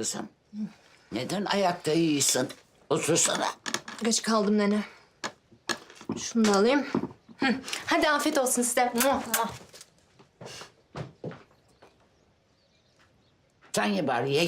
kızım. Neden ayakta yiyorsun? Otursana. Geç kaldım nene. Şunu da alayım. Hı. Hadi afiyet olsun size. Muah, muah. Sen ye bari ye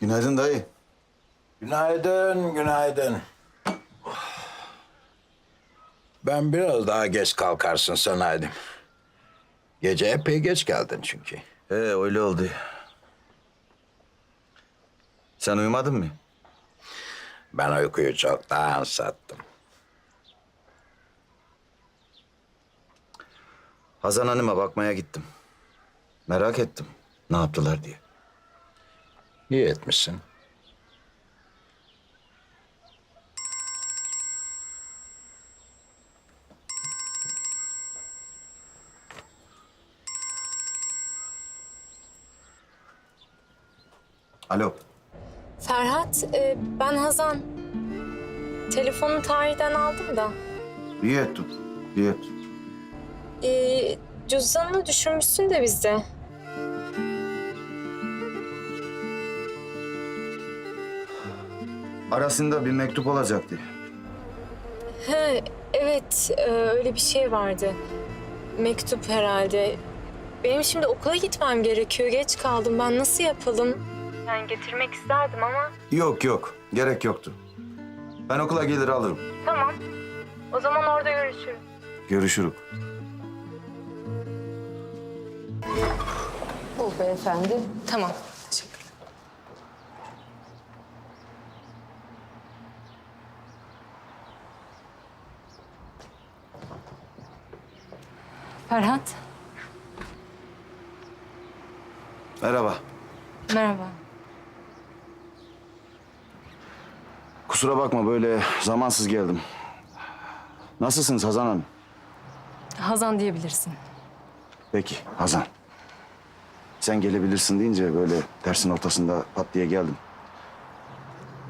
Günaydın dayı. Günaydın, günaydın. Ben biraz daha geç kalkarsın sanaydım. Gece epey geç geldin çünkü. He öyle oldu. Sen uyumadın mı? Ben uykuyu çoktan sattım. Hazan Hanım'a bakmaya gittim. Merak ettim. Ne yaptılar diye. İyi etmişsin. Alo. Ferhat, e, ben Hazan. Telefonu tarihten aldım da. İyi ettin. İyi ettin. E, cüzdanını düşürmüşsün de bizde. Arasında bir mektup olacaktı. He, evet, e, öyle bir şey vardı. Mektup herhalde. Benim şimdi okula gitmem gerekiyor. Geç kaldım. Ben nasıl yapalım? Yani getirmek isterdim ama. Yok yok. Gerek yoktu. Ben okula gelir alırım. Tamam. O zaman orada görüşürüz. Görüşürük. Bu beyefendi. Tamam. Ferhat, Merhaba. merhaba. Kusura bakma böyle zamansız geldim. Nasılsınız Hazan Hanım? Hazan diyebilirsin. Peki Hazan. Sen gelebilirsin deyince böyle dersin ortasında pat diye geldim.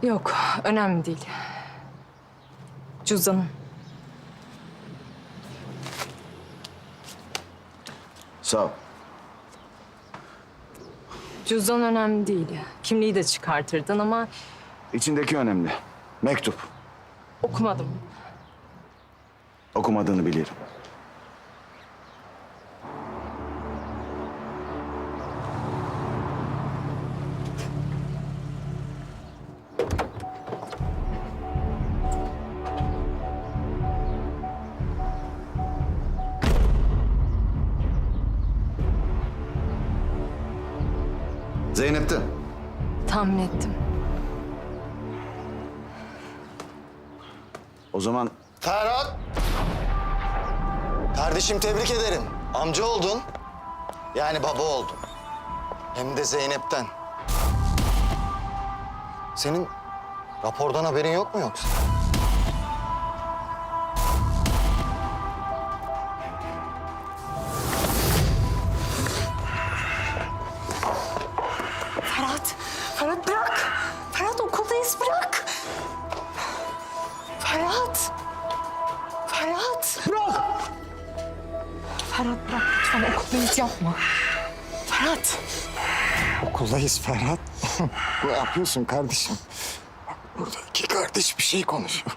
Yok, önemli değil. Cüzdanın. Sağ ol. Cüzdan önemli değil. Kimliği de çıkartırdın ama İçindeki önemli. Mektup. okumadım. Okumadığını bilirim. Zeynep'ten. Tahmin ettim. O zaman Ferhat. Kardeşim tebrik ederim. Amca oldun. Yani baba oldun. Hem de Zeynep'ten. Senin rapordan haberin yok mu yoksa? Ferhat bırak lütfen okuldayız yapma. Ferhat. Okuldayız Ferhat. ne yapıyorsun kardeşim? Bak Burada iki kardeş bir şey konuşuyor.